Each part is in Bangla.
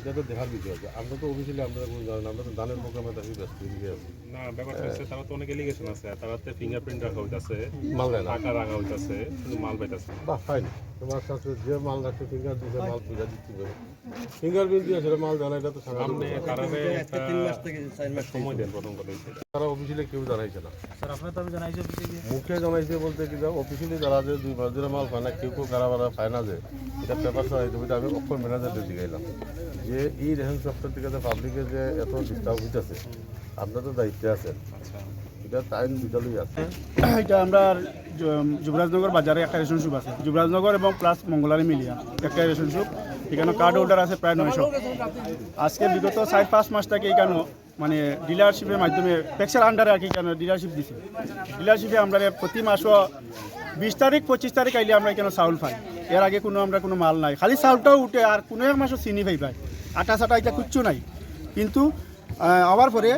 এটা তো দেখার বিষয় আছে। আমরা তো অফিসিয়ালি আমরা কোনো জানি না আমরা তো দানের প্রোগ্রামে থাকি ব্যস্ত এদিকে আছি। না ব্যাপারটা হচ্ছে তারা তো অনেক এলিগেশন আছে তারাতে ফিঙ্গারপ্রিন্ট রাখা হইতাছে মাল টাকা রাখা হইতাছে কিন্তু মাল পাইতাছে। না। বাহ ফাইন তোমার কাছে যে মাল রাখছে ফিঙ্গার মাল পূজা দিচ্ছি ফিঙ্গার প্রিন্ট দিয়ে সেটা মাল জানা এটা তো সময় দেন প্রথম কথা তারা কেউ জানাইছে না। স্যার আপনার তো আমি জানাইছি অফিসে মুখে জানাইছে বলতে কি যে যারা যে দুই মাস ধরে মাল পায় না কেউ কেউ কারা বারা পায় না যে এটা পেপার সহায় তুমি আমি অক্ষর ম্যানেজারদের দিকে যে এই রেশন শপটার দিকে যে পাবলিকে যে এত ডিস্টার্ব হইতেছে আপনার তো দায়িত্বে আছেন। আচ্ছা। আছে। এটা আমরা যুবরাজনগর বাজারে একটা রেশন শুপ আছে। যুবরাজনগর এবং প্লাস মঙ্গলারি মিলিয়া একটা রেশন শুপ এখানে কার্ড হোল্ডার আছে প্রায় নয়শো। আজকে বিগত চার, পাঁচ মাস থেকে এখানে মানে ডিলারশিপের মাধ্যমে ট্যাক্সের আন্ডারে আর কি এখানে ডিলারশিপ দিছে। ডিলারশিপে আমরা প্রতি মাসও বিশ তারিখ, পঁচিশ তারিখ আইলে আমরা এখানে চাউল পাই এর আগে কোনো আমরা কোনো মাল নাই। খালি চাউলটাও উঠে আর কোনো এক মাসও চিনি পাই পাই। আটা চাটা এটা কিচ্ছু নাই। কিন্তু আবার পরে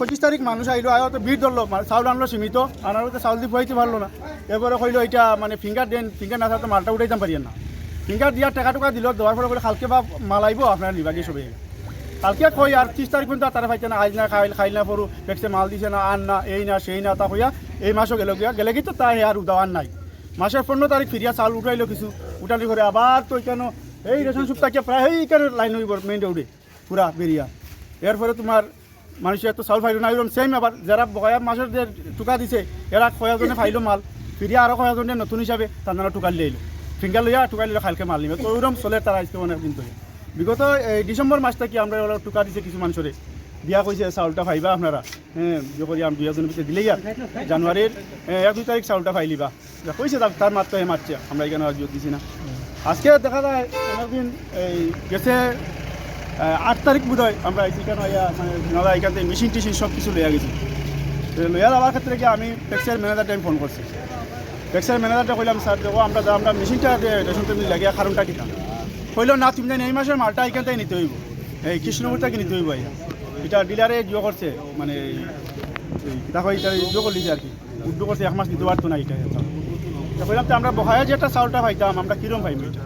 পঁচিশ তারিখ মানুষ আইলো আয়ো তো ভিড় ধরলো চাউল আনলো সীমিত, আনার তো চাউল দিয়ে বইতে পারল না। এরপরে কইলো এটা মানে ফিঙ্গার দেন ফিঙ্গার না থাকলে মালটা উঠাইতাম পারি না। ফিঙ্গার দিয়ার টাকা টুকা দিল, দেওয়ার পরে কালকে বা মাল আইব, আপনারা নিবাগে সবে কালকে কই, আর ত্রিশ তারিখ পর্যন্ত তারা পাইছে না আজ না, খাইল খাইল না পড়ু দেখছে মাল দিছে না, আন না, এই না, সেই না, তা কইয়া এই মাসও গেল গিয়া। গেলে কি তো তাই আর উদাওয়ার নাই। মাসের পনেরো তারিখ ফিরিয়া চাল উঠাইলো কিছু, উঠালি করে আবার তো কেন, এই রেশন সুপটাকে প্রায় এইখানে লাইন হইব মেইন রোডে পুরা বেরিয়া। এরপরে তোমার মানুষের তো চাউল ফাইল না সেম আবার যারা বয়া মাসের যে টুকা দিছে, এরা কয়েকজনে ফাইলো মাল, ফিরিয়া আরও কয়েকজনে নতুন হিসাবে তারা টুকা লিয়ে ফিঙ্গার লইয়া টুকা লিলে খালকে মাল নিবে। তো ওইরকম চলে তারা আজকে অনেক দিন ধরে। বিগত, এই ডিসেম্বর মাস থেকে আমরা ওরা টুকা দিছে কিছু মানুষরে? দিয়া কইছে, চাউলটা ফাইবা আপনারা। হ্যাঁ বিয়ে করি আমি দুই হাজার পিছিয়ে দিলেই জানুয়ারির এক দুই তারিখ চাউলটা ফাইলিবা কইছে তার তার মাত্র মারছে আমরা এখানে দিছি না। আজকে দেখা যায় অনেকদিন এই গেছে আট তারিখ বোধ হয় আমরা এখানে মানে এখান থেকে মেশিন টিশিন সব কিছু লইয়া গেছি। লইয়া যাওয়ার ক্ষেত্রে কি আমি ট্যাক্সির ম্যানেজারটা আমি ফোন করছি। ট্যাক্সির ম্যানেজারটা কইলাম, স্যার, দেখো, আমরা আমরা মেশিনটা রেশন তুমি লাগিয়া কারণটা কিনা কইলো, না, তুমি জানি এই মাসের মালটা এখান থেকে নিতে হইব। এই কৃষ্ণপুর থেকে নিতে হইব এটা ডিলারে জিও করছে মানে দেখো এটা জিও করলি আর কি। উদ্যোগ করছে, এক মাস নিতে পারতো না এটা কইলাম তো আমরা বহায়া যেটা চাউলটা পাইতাম, আমরা কিরম পাইম এটা?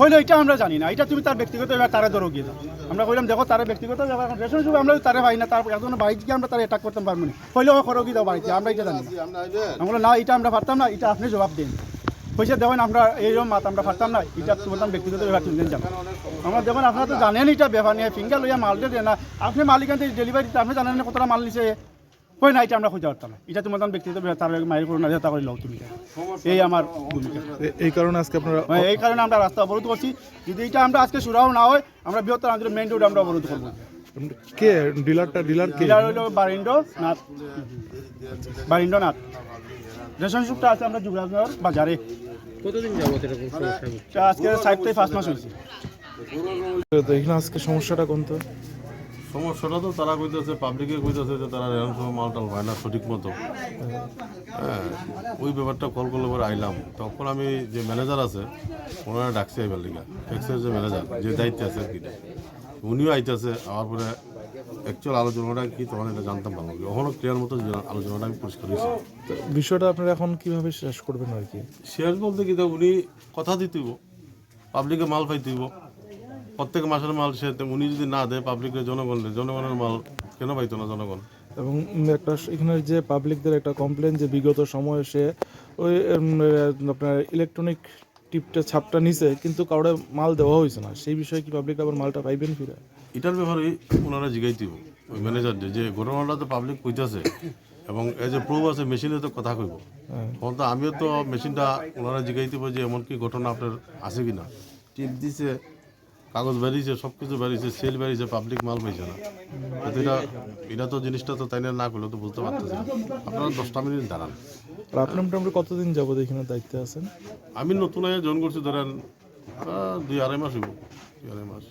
হইল এটা আমরা জানি না। এটা তুমি তার ব্যক্তিগত ব্যাপার তারা ধরো গিয়ে দাও আমরা কইলাম দেখো তার ব্যক্তিগত ব্যাপার রেশন যুগে আমরা তারে পাই না তারপর এখন বাড়িতে গিয়ে আমরা তারা অ্যাটাক করতে পারব না। হইল করো কি দাও বাড়িতে আমরা এটা জানি না। আমরা না এটা আমরা পারতাম না এটা আপনি জবাব দিন। পয়সা দেবেন আমরা এইরকম মাত আমরা পারতাম না এটা তোমার ব্যক্তিগত ব্যাপার তুমি জানো আমরা দেখুন আপনারা তো জানেন এটা ব্যাপার নিয়ে ফিঙ্গার লইয়া মালটা দেন না। আপনি মালিকান ডেলিভারি দিতে আপনি জানেন কতটা মাল নিছে? কই না এটা আমরা খুঁজে পারতাম না এটা তোমার ব্যক্তিগত ব্যাপার তার মায়ের করো না তা করে লও তুমি। এই আমার ভূমিকা। এই কারণে আজকে আপনারা মানে এই কারণে আমরা রাস্তা অবরোধ করছি যদি এটা আমরা আজকে সুরাও না হয় আমরা বৃহত্তর আন্দোলন মেইন রোড আমরা অবরোধ করব কে ডিলারটা ডিলার কে? ডিলার হইল বারিন্দ নাথ। বারিন্দ নাথ। রেশন শুকটা আছে আমরা যুবরাজনগর বাজারে কতদিন যাবত এরকম সমস্যা আজকে সাইড থেকে পাঁচ মাস হয়েছে এখানে আজকে সমস্যাটা কোন তো সমস্যাটা তো তারা কইতেছে পাবলিকে কইতেছে যে তারা রেশন সময় মাল টাল হয় না সঠিক মতো। হ্যাঁ ওই ব্যাপারটা কল করলে পরে আইলাম। তখন আমি যে ম্যানেজার আছে ওনারা ডাকছে এবার লিগা। ট্যাক্সের যে ম্যানেজার যে দায়িত্বে আছে আর কি। উনিও আইতেছে আমার পরে অ্যাকচুয়াল আলোচনাটা কি তখন এটা জানতাম ভালো লাগে ওখানে ক্লিয়ার মতো আলোচনাটা আমি পরিষ্কার হয়েছি। বিষয়টা আপনারা এখন কীভাবে শেষ করবেন আর কি? শেয়ার বলতে কি উনি কথা দিতেইব পাবলিকে মাল পাইতেইব। প্রত্যেক মাসের মাল সে উনি যদি না দেয় পাবলিকের জনগণ জনগণের মাল কেন পাইতো না জনগণ? এবং একটা এখানে যে পাবলিকদের একটা কমপ্লেন যে বিগত সময়ে সে ওই আপনার ইলেকট্রনিক টিপটা ছাপটা নিছে কিন্তু কাউরে মাল দেওয়া হয়েছে না। সেই বিষয়ে কি পাবলিক আবার মালটা পাইবেন ফিরে? এটার ব্যাপারে ওনারা জিগাইতেইব ওই ম্যানেজার যে ঘটনাটা তো পাবলিক কইতাছে এবং এজ এ প্রুফ আছে মেশিনে তো কথা কইব। তখন তো আমিও তো মেশিনটা ওনারা জিগাইতেইব যে এমন কি ঘটনা আপনার আছে কি না টিপ দিছে কাগজ বেরিয়েছে সব কিছু বেরিয়েছে সেল বেরিয়েছে পাবলিক মাল পাইছে না। এটা এটা তো জিনিসটা তো তাই না করলে তো বুঝতে পারতেছে না আপনারা দশটা মিনিট দাঁড়ান। আর আপনি মোটামুটি কতদিন যাবত এখানে দায়িত্বে আছেন? আমি নতুন আগে জয়েন করছি ধরেন দুই আড়াই মাস হইব দুই আড়াই মাস।